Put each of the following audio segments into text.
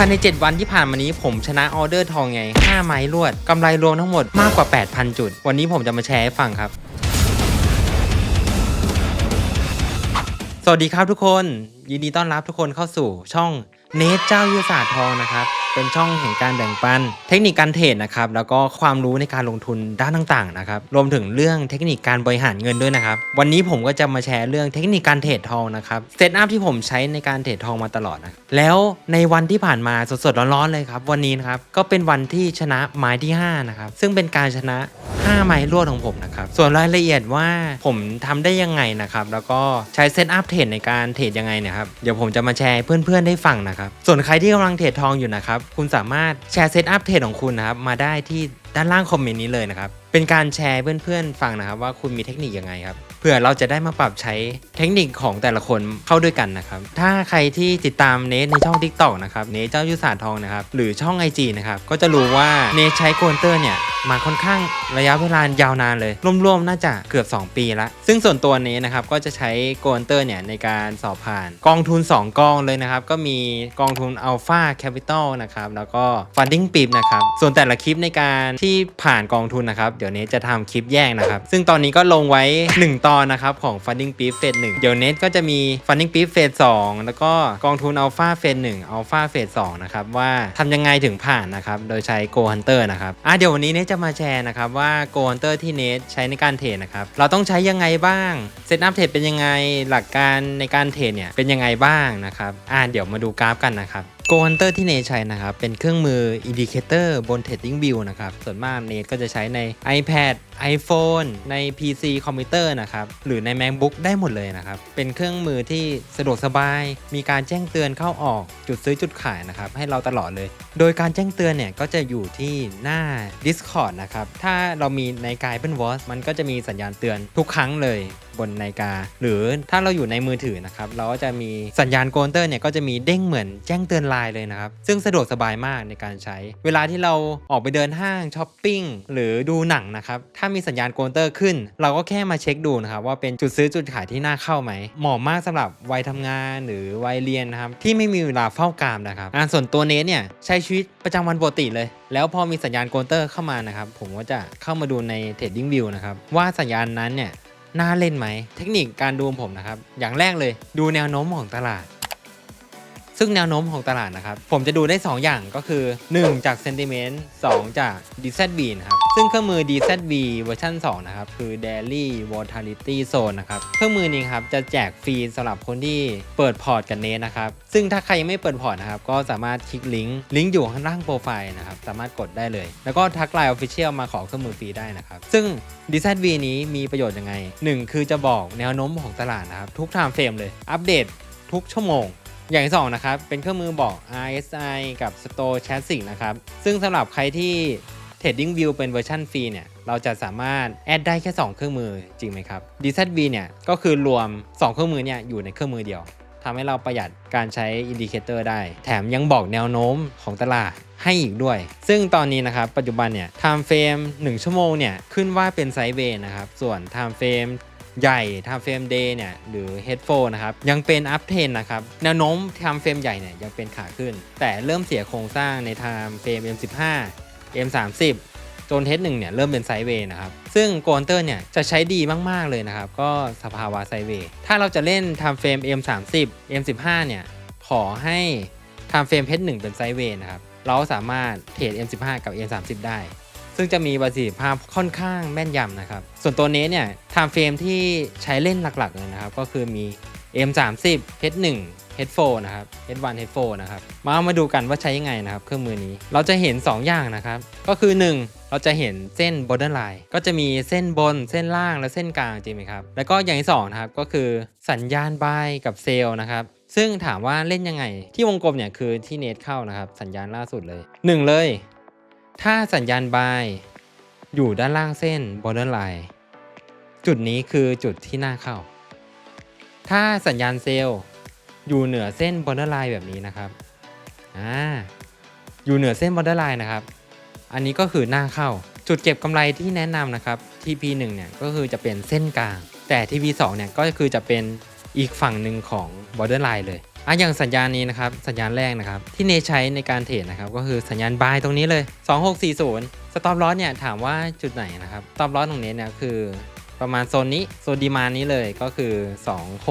ภายใน 7 วันที่ผ่านมานี้ผมชนะออเดอร์ทองไง 5 ไม้รวดกำไรรวมทั้งหมดมากกว่า 8,000 จุด วันนี้ผมจะมาแชร์ให้ฟังครับ สวัสดีครับทุกคน ยินดีต้อนรับทุกคนเข้าสู่ช่องเนทเจ้ายุทธศาสตร์ทองนะครับ เป็นช่องแห่งการแบ่งปัน เทคนิคการเทรดนะครับแล้วก็ความรู้ในการลงทุนด้านต่างๆนะครับรวมถึงเรื่องเทคนิคการบริหารเงินด้วยนะครับวันนี้ผมก็จะมาแชร์เรื่องเทคนิคการเทรดทองนะครับเซตอัพที่ผมใช้ในการเทรดทองมาตลอดนะแล้วในวันที่ผ่านมาสดๆร้อนๆเลยครับวันนี้นะครับก็เป็นวันที่ชนะไม้ที่ห้านะครับซึ่งเป็นการชนะ 5 ไม้รวดของผมนะครับส่วนรายละเอียดว่าผมทำได้ยังไงนะครับแล้วก็ใช้เซตอัพเทรดในการเทรดยังไงเนะครับเดี๋ยวผมจะมาแชร์เพื่อนๆได้ฟังนะครับส่วนใครที่กำลังเทรดทองอยู่นะครับคุณสามารถแชร์เซตอัพเทรดของคุณนะครับมาได้ที่ด้านล่างคอมเมนต์นี้เลยนะครับเป็นการแชร์เพื่อนๆฟังนะครับว่าคุณมีเทคนิคยังไงครับ เพื่อเราจะได้มาปรับใช้เทคนิคของแต่ละคนเข้าด้วยกันนะครับ ถ้าใครที่ติดตามเนทในช่อง TikTok นะครับ เนทเจ้ายุทธศาสตร์ทองนะครับ หรือช่อง IG นะครับ ก็จะรู้ว่าเนทใช้โกนเตอร์เนี่ย มาค่อนข้างระยะเวลายาวนานเลย รวมๆ น่าจะเกือบ 2 ปีละ ซึ่งส่วนตัวเนทนะครับ ก็จะใช้โกนเตอร์เนี่ย ในการสอบผ่าน กองทุน 2 กองเลยนะครับ ก็มีกองทุน Alpha Capital นะครับ แล้วก็ Funding p i p นะครับ ส่วนแต่ละคลิปในการที่ผ่านกองทุนนะครับ เดี๋ยวเนทจะทำคลิปแยกนะครับ ซึ่งตอนนี้ก็ลงไว้ 1 ตอนนะครับของ Funding p i p เฟส1เดี๋ยวเนทก็จะมี Funding p i p เฟส2แล้วก็กองทุน Alpha เฟส1 Alpha เฟส2นะครับว่าทำยังไงถึงผ่านนะครับโดยใช้ Go Hunter นะครับอะเดี๋ยววันนี้เนทจะมาแชร์นะครับว่า Go Hunter ที่เนทใช้ในการเทรดนะครับเราต้องใช้ยังไงบ้างเซตอัพเทรดเป็นยังไงหลักการในการเทรดเนี่ยเป็นยังไงบ้างนะครับอะเดี๋ยวมาดูกราฟกันนะครับ Go Hunter ที่เนทใช้นะครับ เป็นเครื่องมือ Indicator บน Trading View นะครับ ส่วนมากเนทก็จะใช้ใน iPad iPhone ใน PC คอมพิวเตอร์นะครับ หรือใน MacBook ได้หมดเลยนะครับ เป็นเครื่องมือที่สะดวกสบาย มีการแจ้งเตือนเข้าออกจุดซื้อจุดขายนะครับ ให้เราตลอดเลย โดยการแจ้งเตือนเนี่ย ก็จะอยู่ที่หน้า Discord นะครับ ถ้าเรามีในกาย Apple Watch มันก็จะมีสัญญาณเตือนทุกครั้งเลย บนนาฬิกา หรือถ้าเราอยู่ในมือถือนะครับเราก็จะมีสัญญาณโกนเตอร์เนี่ยก็จะมีเด้งเหมือนแจ้งเตือนไลน์เลยนะครับ ซึ่งสะดวกสบายมากในการใช้ เวลาที่เราออกไปเดินห้างช้อปปิ้งหรือดูหนังนะครับถ้ามีสัญญาณโกนเตอร์ขึ้น เราก็แค่มาเช็คดูนะครับว่าเป็นจุดซื้อจุดขายที่น่าเข้าไหมเหมาะมากสำหรับวัยทำงานหรือวัยเรียนนะครับที่ไม่มีเวลาเฝ้ากามนะครับอ่าส่วนตัวเนทเนี่ยใช้ชีวิตประจำวันปกติเลย แล้วพอมีสัญญาณโกนเตอร์เข้ามานะครับผมก็จะเข้ามาดูใน Trading View นะครับว่าสัญญาณนั้นเนี่ย น่าเล่นไหม เทคนิคการดูของผมนะครับ อย่างแรกเลยดูแนวโน้มของตลาด ซึ่งแนวโน้มของตลาดนะครับ ผมจะดูได้ 2 อย่างก็คือ 1 จากเซนติเมนต์2จากดิเซตบีนะครับ ซึ่งเครื่องมือ DZB เวอร์ชัน2 นะครับ คือ Daily Volatility Zone นะครับ เครื่องมือนี้ครับจะแจกฟรีสำหรับคนที่เปิดพอร์ตกันเนสนะครับ ซึ่งถ้าใครยังไม่เปิดพอร์ตนะครับ ก็สามารถคลิกลิงก์ลิงก์อยู่ข้างล่างโปรไฟล์นะครับ สามารถกดได้เลย แล้วก็ทักไลน์ Official มาขอเครื่องมือฟรีได้นะครับ ซึ่ง DZB นี้มีประโยชน์ยังไง 1 คือจะบอกแนวโน้มของตลาดนะครับทุก time frame เลย อัปเดตทุกชั่วโมงอย่างที่สองนะครับ เป็นเครื่องมือบอก RSI กับ Store c h a s i n นะครับ ซึ่งสำหรับใครที่ Trading View เป็นเวอร์ชันฟรีเนี่ยเราจะสามารถแอดได้แค่ 2 เครื่องมือจริงไหมครับ DZB เนี่ยก็คือรวม 2 เครื่องมือเนี่ยอยู่ในเครื่องมือเดียวทำให้เราประหยัดการใช้อินดิเคเตอร์ได้ แถมยังบอกแนวโน้มของตลาดให้อีกด้วย ซึ่งตอนนี้นะครับปัจจุบันเนี่ย time frame 1ชั่วโมงเนี่ยขึ้นว่าเป็นไซด์เวย์นะครับส่วน time frame ใหญ่ time frame day เนี่ยหรือ head f o นะครับยังเป็น up trend นะครับแนวโน้ม time frame ใหญ่เนี่ยยังเป็นขาขึ้น แต่เริ่มเสียโครงสร้างใน time frame M15 M30 จนเทสหนึ่งเนี่ยเริ่มเป็นไซด์เวย์นะครับ ซึ่งโกนเตอร์เนี่ยจะใช้ดีมาก ๆ เลยนะครับ ก็สภาวะไซด์เวย์ถ้าเราจะเล่น time frame M30 M15 เนี่ย ขอให้ time frame H1 เป็นไซด์เวย์นะครับ เราสามารถเทรด M15 กับ M30 ได้ ซึ่งจะมีประสิทธิภาพค่อนข้างแม่นยำนะครับ ส่วนตัวนี้เนี่ย time frame ที่ใช้เล่นหลักๆเลยนะครับ ก็คือมี M30 H1 H4 นะครับ H1 H4 นะครับ มามาดูกันว่าใช้ยังไงนะครับ เครื่องมือนี้ เราจะเห็น 2 อย่างนะครับ ก็คือ 1 เราจะเห็นเส้น borderline ก็จะมีเส้นบน เส้นล่าง และเส้นกลางจริงไหมครับ แล้วก็อย่างที่สองนะครับ ก็คือสัญญาณ buy กับเซลนะครับ ซึ่งถามว่าเล่นยังไง ที่วงกลมเนี่ยคือที่เนทเข้านะครับ สัญญาณล่าสุดเลย 1 เลย ถ้าสัญญาณ buy อยู่ด้านล่างเส้น borderline จุดนี้คือจุดที่น่าเข้า ถ้าสัญญาณเซลล์ อยู่เหนือเส้น borderline แบบนี้นะครับอ่าอยู่เหนือเส้น borderline นะครับ อันนี้ก็คือหน้าเข้า จุดเก็บกำไรที่แนะนำนะครับ TP1 เนี่ยก็คือจะเป็นเส้นกลาง แต่ TP2 เนี่ยก็คือจะเป็นอีกฝั่งหนึ่งของ borderline เลยอะอย่างสัญญาณนี้นะครับ สัญญาณแรกนะครับ ที่เนใช้ในการเทรดนะครับ ก็คือสัญญาณบายตรงนี้เลย 2640 สต็อปลอสเนี่ยถามว่าจุดไหนนะครับ สต็อปลอสตรงนี้เนี่ยคือ ประมาณโซนนี้โซนดีมานี้เลยก็คือ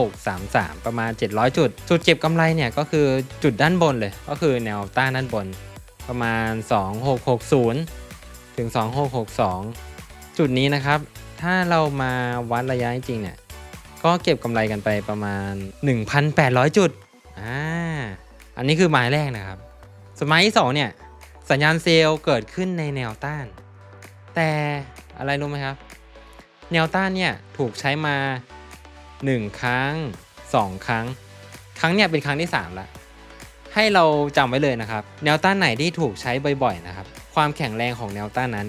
2633 ประมาณ 700 จุด จุดเก็บกำไรเนี่ยก็คือจุดด้านบนเลย ก็คือแนวต้านด้านบน ประมาณ 2660 ถึง 2662 จุดนี้นะครับ ถ้าเรามาวัดระยะจริงเนี่ย ก็เก็บกำไรกันไปประมาณ 1,800 จุดอ่าอันนี้คือไม้แรกนะครับสวนไม้ที่สองเนี่ยสัญญาณเซลล์เกิดขึ้นในแนวต้าน แต่อะไรรู้ไหมครับ แนวต้านเนี่ยถูกใช้มา 1 ครั้ง 2 ครั้ง ครั้งเนี่ยเป็นครั้งที่ 3ล้วให้เราจำไว้เลยนะครับ แนวต้านไหนที่ถูกใช้บ่อยๆนะครับ ความแข็งแรงของแนวต้านนั้น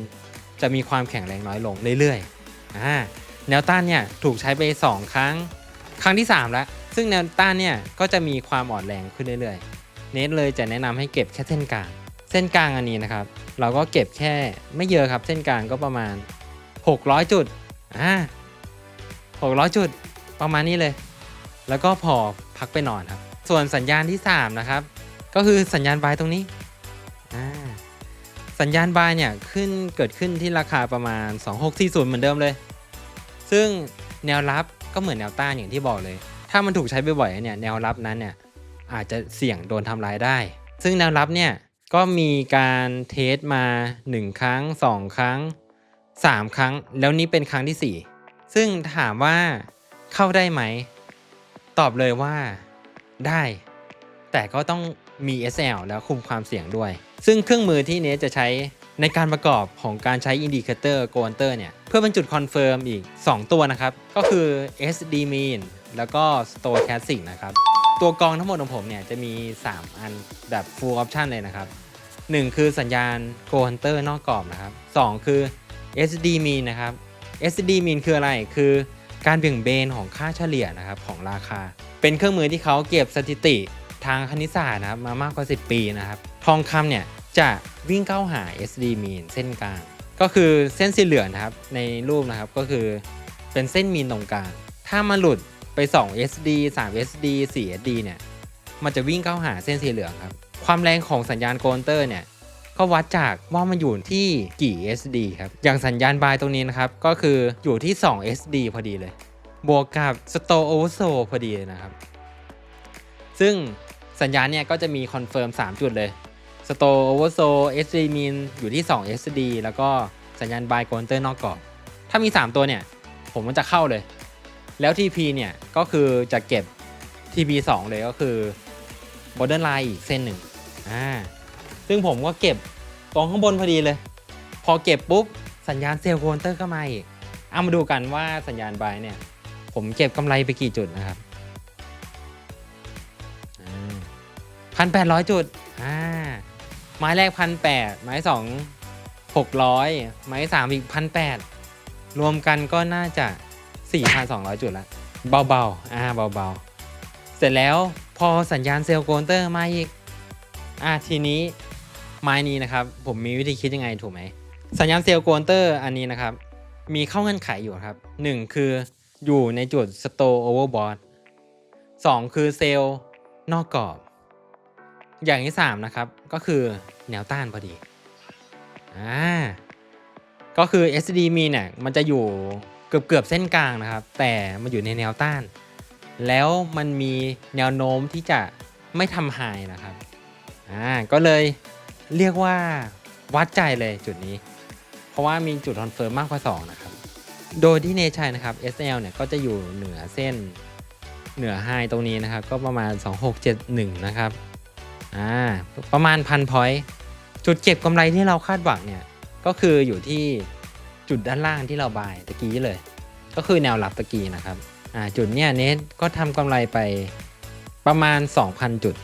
จะมีความแข็งแรงน้อยลงเรื่อยๆอ่าแนวต้านเนี่ยถูกใช้ไป 2 ครั้ง ครั้งที่ 3 แล้ว ซึ่งแนวต้านเนี่ยก็จะมีความอ่อนแรงขึ้นเรื่อยๆ เนทเลยจะแนะนำให้เก็บแค่เส้นกลาง เส้นกลางอันนี้นะครับ เราก็เก็บแค่ไม่เยอะครับ เส้นกลางก็ประมาณ 600 จุด อ่า600จุดประมาณนี้เลย แล้วก็พอพักไปนอนครับ ส่วนสัญญาณที่ 3 นะครับ ก็คือสัญญาณบายตรงนี้อ่าสัญญาณบายเนี่ยขึ้นเกิดขึ้นที่ราคาประมาณ 2640 เหมือนเดิมเลย ซึ่งแนวรับก็เหมือนแนวต้านอย่างที่บอกเลย ถ้ามันถูกใช้บ่อยๆเนี่ยแนวรับนั้นเนี่ยอาจจะเสี่ยงโดนทำลายได้ ซึ่งแนวรับเนี่ยก็มีการเทสมา 1 ครั้ง 2 ครั้ง 3 ครั้ง แล้วนี้เป็นครั้งที่ 4 ซึ่งถามว่าเข้าได้ไหม ตอบเลยว่าได้ แต่ก็ต้องมี SL แล้วคุมความเสี่ยงด้วย ซึ่งเครื่องมือที่เนสจะใช้ในการประกอบของการใช้ Indicator g o n t e r เตอร์เนี่ย เพื่อเป็นจุดคอนเฟิร์มอีก 2 ตัวนะครับ ก็คือ SD Mean แล้วก็ Stochastic นะครับ ตัวกรองทั้งหมดของผมเนี่ย จะมี 3 อันแบบ full option เลยนะครับ 1 คือสัญญาณ g o n t e r นอกกรอบนะครับ 2 คือ SD Mean นะครับ SD Mean คืออะไร คือการเบี่ยงเบนของค่าเฉลี่ยนะครับของราคา เป็นเครื่องมือที่เขาเก็บสถิติทางคณิตศาสตร์นะครับมามากกว่า 10 ปีนะครับ ทองคำเนี่ยจะวิ่งเข้าหา SD mean เส้นกลาง ก็คือเส้นสีเหลืองนะครับในรูปนะครับก็คือเป็นเส้นมีนตรงกลาง ถ้ามันหลุดไป 2 SD 3 SD 4 SD เนี่ย มันจะวิ่งเข้าหาเส้นสีเหลืองครับ ความแรงของสัญญาณโกนเตอร์เนี่ย ก็วัดจากว่ามันอยู่ที่กี่ SD ครับ อย่างสัญญาณบายตรงนี้นะครับ ก็คืออยู่ที่ 2 SD พอดีเลย บวกกับ Store Oversold พอดีนะครับ ซึ่งสัญญาณเนี่ยก็จะมีคอนเฟิร์ม 3 จุดเลย Store Oversold SD Mean อยู่ที่ 2 SD แล้วก็สัญญาณ Buy Counter นอกกรอบ ถ้ามี 3 ตัวเนี่ย ผมมันจะเข้าเลย แล้ว TP เนี่ย ก็คือจะเก็บ TP 2 เลยก็คือ Border Line อีกเส้นหนึ่งอ่า ซึ่งผมก็เก็บตรงข้างบนพอดีเลย พอเก็บปุ๊บ สัญญาณเซลล์โคเตอร์ก็มาอีกเอามาดูกันว่าสัญญาณ Buy เนี่ย ผมเก็บกำไรไปกี่จุดนะครับพันแปดร้อยจุด อ่า ไม้แรกพันแปดไม้สองหกร้อยไม้สามอีกพันแปดรวมกันก็น่าจะสี่พันสองร้อยจุดละ เบาๆ อ่า เบาๆ เสร็จแล้วพอสัญญาณเซลล์โกนเตอร์มาอีก อ่าทีนี้ ไม้นี้นะครับ ผมมีวิธีคิดยังไงถูกไหม สัญญาณเซลล์โกนเตอร์อันนี้นะครับ มีข้อเงื่อนไขอยู่ครับหนึ่งคืออยู่ในจุด store overbought สองคือเซลล์นอกกรอบ อย่างที่ 3 นะครับ ก็คือแนวต้านพอดีอ่าก็คือ SD มีเนี่ยมันจะอยู่เกือบเกือบเส้นกลางนะครับ แต่มันอยู่ในแนวต้าน แล้วมันมีแนวโน้มที่จะไม่ทำไฮนะครับอ่าก็เลย เรียกว่าวัดใจเลยจุดนี้ เพราะว่ามีจุดคอนเฟิร์มมากกว่า 2 นะครับ โดยที่เนชัยนะครับ SL เนี่ยก็จะอยู่เหนือเส้นเหนือไฮตรงนี้นะครับ ก็ประมาณ 2671 นะครับอ่าประมาณพันพอยต์จุดเก็บกำไรที่เราคาดหวังเนี่ย ก็คืออยู่ที่จุดด้านล่างที่เราบายตะกี้เลย ก็คือแนวรับตะกี้นะครับอ่าจุดเนี้ยเนทก็ทำกำไรไปประมาณ 2,000 จุด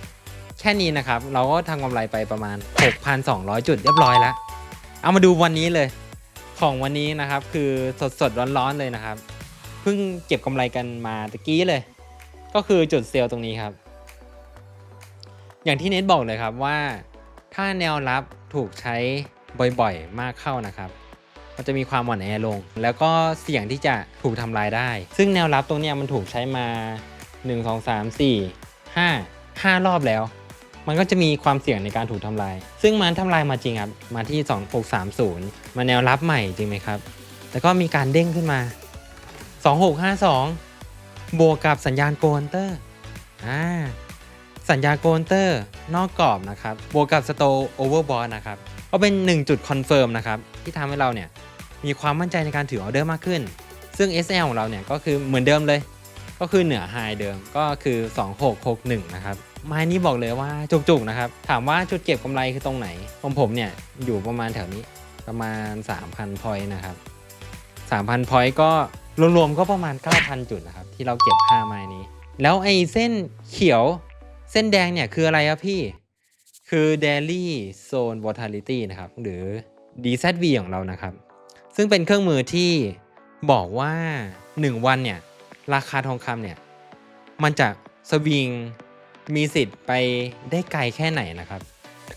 แค่นี้นะครับ เราก็ทำกำไรไปประมาณ 6,200 จุดเรียบร้อยแล้ว เอามาดูวันนี้เลย ของวันนี้นะครับคือสดสดๆร้อนๆเลยนะครับ เพิ่งเก็บกำไรกันมาตะกี้เลย ก็คือจุดเซลล์ตรงนี้ครับ อย่างที่เน็ตบอกเลยครับว่า ถ้าแนวรับถูกใช้บ่อยๆ มากเข้านะครับมันจะมีความอ่อนแอลง แล้วก็เสี่ยงที่จะถูกทำลายได้ ซึ่งแนวรับตรงนี้มันถูกใช้มา 1 2 3 4 5 5 รอบแล้ว มันก็จะมีความเสี่ยงในการถูกทำลาย ซึ่งมันทำลายมาจริงครับ มาที่ 2630 มาแนวรับใหม่จริงไหมครับ แล้วก็มีการเด้งขึ้นมา 2652 บวกกับสัญญาณโกนเตอร์ อ่า สัญญาณโกนเตอร์นอกกรอบนะครับ บวกกับสโตโอเวอร์บอลนะครับ ก็เป็น 1 จุดคอนเฟิร์มนะครับ ที่ทำให้เราเนี่ยมีความมั่นใจในการถือออเดอร์มากขึ้น ซึ่ง SL ของเราเนี่ยก็คือเหมือนเดิมเลย ก็คือเหนือไฮเดิมก็คือ 2661 นะครับไม้นี้บอกเลยว่าจุกๆนะครับ ถามว่าจุดเก็บกำไรคือตรงไหนของผมเนี่ยอยู่ประมาณแถวนี้ประมาณ 3,000พอยต์นะครับ 3,000พอยต์ก็รวมๆก็ประมาณ 9,000 จุดนะครับ ที่เราเก็บ5ไม้นี้ แล้วไอ้เส้นเขียวเส้นแดงเนี่ยคืออะไรครับพี่ คือ Daily Zone Volatility นะครับ หรือ DZV ของเรานะครับ ซึ่งเป็นเครื่องมือที่บอกว่า 1 วันเนี่ย ราคาทองคำเนี่ย มันจะสวิงมีสิทธิ์ไปได้ไกลแค่ไหนนะครับ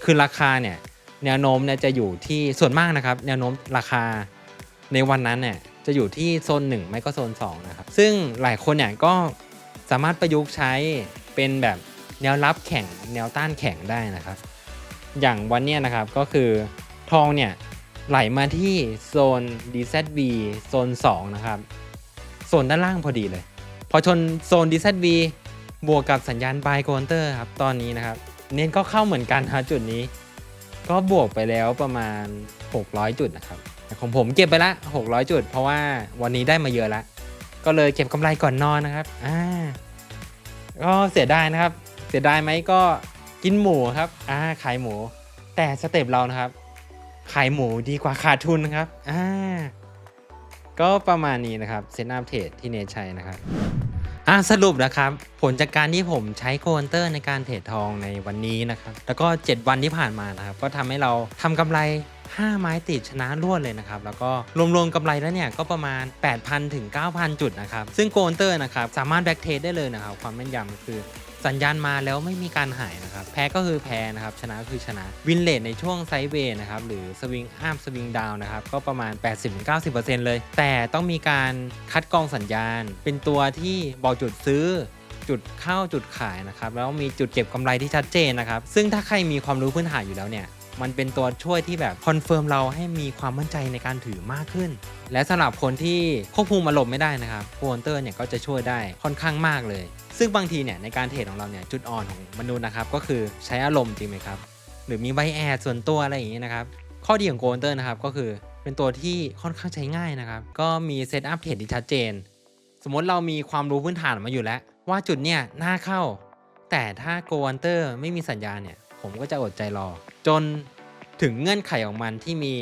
คือราคาเนี่ยแนวโน้มเนี่ยจะอยู่ที่ส่วนมากนะครับ แนวโน้มราคาในวันนั้นเนี่ยจะอยู่ที่โซน1ไม่ก็โซน2นะครับ ซึ่งหลายคนเนี่ยก็สามารถประยุกต์ใช้เป็นแบบแนวรับแข่งแนวต้านแข่งได้นะครับ อย่างวันนี้นะครับก็คือทองเนี่ยไหลมาที่โซน DZB โซน 2 นะครับ โซนด้านล่างพอดีเลย พอชนโซน DZB บวกกับสัญญาณ Buy Counter ครับ ตอนนี้นะครับ เน้นก็เข้าเหมือนกันครับจุดนี้ ก็บวกไปแล้วประมาณ 600 จุดนะครับ ของผมเก็บไปละ 600 จุด เพราะว่าวันนี้ได้มาเยอะละ ก็เลยเก็บกำไรก่อนนอนนะครับ อ่า ก็เสียดายนะครับ เสียดายไหมก็กินหมูครับ อ่า ขายหมู แต่สเต็ปเรานะครับ ขายหมูดีกว่าขาดทุนนะครับ อ่า ก็ประมาณนี้นะครับเซนอัพเทรดที่เนทใช้นะครับอะสรุปนะครับ ผลจากการที่ผมใช้โคอนเตอร์ในการเทรดทองในวันนี้นะครับ แล้วก็ 7 วันที่ผ่านมานะครับ ก็ทำให้เราทำกำไร 5 ไม้ติดชนะรวดเลยนะครับ แล้วก็รวมๆกำไรแล้วเนี่ยก็ประมาณ 8,000 ถึง 9,000 จุดนะครับ ซึ่งโกนเตอร์นะครับสามารถแบ็กเทรดได้เลยนะครับ ความแม่นยำคือสัญญาณมาแล้วไม่มีการหายนะครับ แพ้ก็คือแพ้นะครับ ชนะก็คือชนะ วินเลทในช่วงไซด์เวย์นะครับ หรือสวิงอัพสวิงดาวนะครับ ก็ประมาณ 80-90%เลย แต่ต้องมีการคัดกรองสัญญาณ เป็นตัวที่บอกจุดซื้อจุดเข้าจุดขายนะครับ แล้วมีจุดเก็บกำไรที่ชัดเจนนะครับ ซึ่งถ้าใครมีความรู้พื้นฐานอยู่แล้วเนี่ย มันเป็นตัวช่วยที่แบบคอนเฟิร์มเราให้มีความมั่นใจในการถือมากขึ้น และสำหรับคนที่ควบคุมอารมณ์ไม่ได้นะครับโคอนเตอร์เนี่ยก็จะช่วยได้ค่อนข้างมากเลย ซึ่งบางทีเนี่ยในการเทรดของเราเนี่ยจุดอ่อนของมนุษย์นะครับก็คือใช้อารมณ์จริงไหมครับหรือมีไบแอดส่วนตัวอะไรอย่างนี้นะครับข้อดีของโกลเตอร์นะครับก็คือเป็นตัวที่ค่อนข้างใช้ง่ายนะครับก็มีเซตอัพเทรดที่ชัดเจน สมมติเรามีความรู้พื้นฐานมาอยู่แล้ว ว่าจุดเนี่ยน่าเข้า แต่ถ้าโกลเตอร์ไม่มีสัญญาณเนี่ยผมก็จะอดใจรอ จนถึงเงื่อนไขของมันที่มี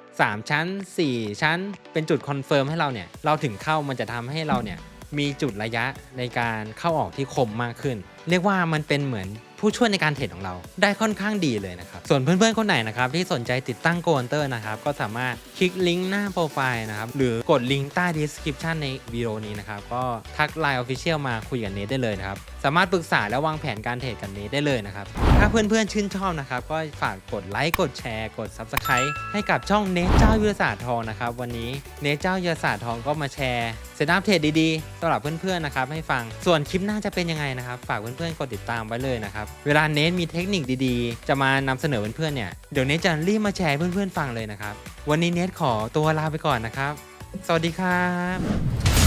3 ชั้น 4 ชั้น เป็นจุดคอนเฟิร์มให้เราเนี่ย เราถึงเข้ามันจะทำให้เราเนี่ย มีจุดระยะในการเข้าออกที่คมมากขึ้น เรียกว่ามันเป็นเหมือนผู้ช่วยในการเทรดของเรา ได้ค่อนข้างดีเลยนะครับ ส่วนเพื่อนๆคนไหนนะครับที่สนใจติดตั้งโกลเตอร์นะครับ ก็สามารถคลิกลิงก์หน้าโปรไฟล์นะครับ หรือกดลิงก์ใต้ description ในวิดีโอนี้นะครับ ก็ทัก Line Official มาคุยกับเนทได้เลยนะครับ สามารถปรึกษาและวางแผนการเทรดกับเนทได้เลยนะครับ ถ้าเพื่อนๆชื่นชอบนะครับ ก็ฝากกดไลค์กดแชร์ กด Subscribe ให้กับช่องเนทเจ้ายุทธศาสตร์ทองนะครับ วันนี้เนทเจ้ายุทธศาสตร์ทองก็มาแชร์เซตอัพเทรดดีๆสำหรับเพื่อนๆนะครับให้ฟังส่วนคลิปหน้าจะเป็นยังไงนะครับ ฝากเพื่อนๆกดติดตามไว้เลยนะครับเวลาเนทมีเทคนิคดีๆ จะมานำเสนอเพื่อนๆเนี่ยเดี๋ยวเนทจะรีบมาแชร์เพื่อนๆฟังเลยนะครับวันนี้เนทขอตัวลาไปก่อนนะครับ สวัสดีครับ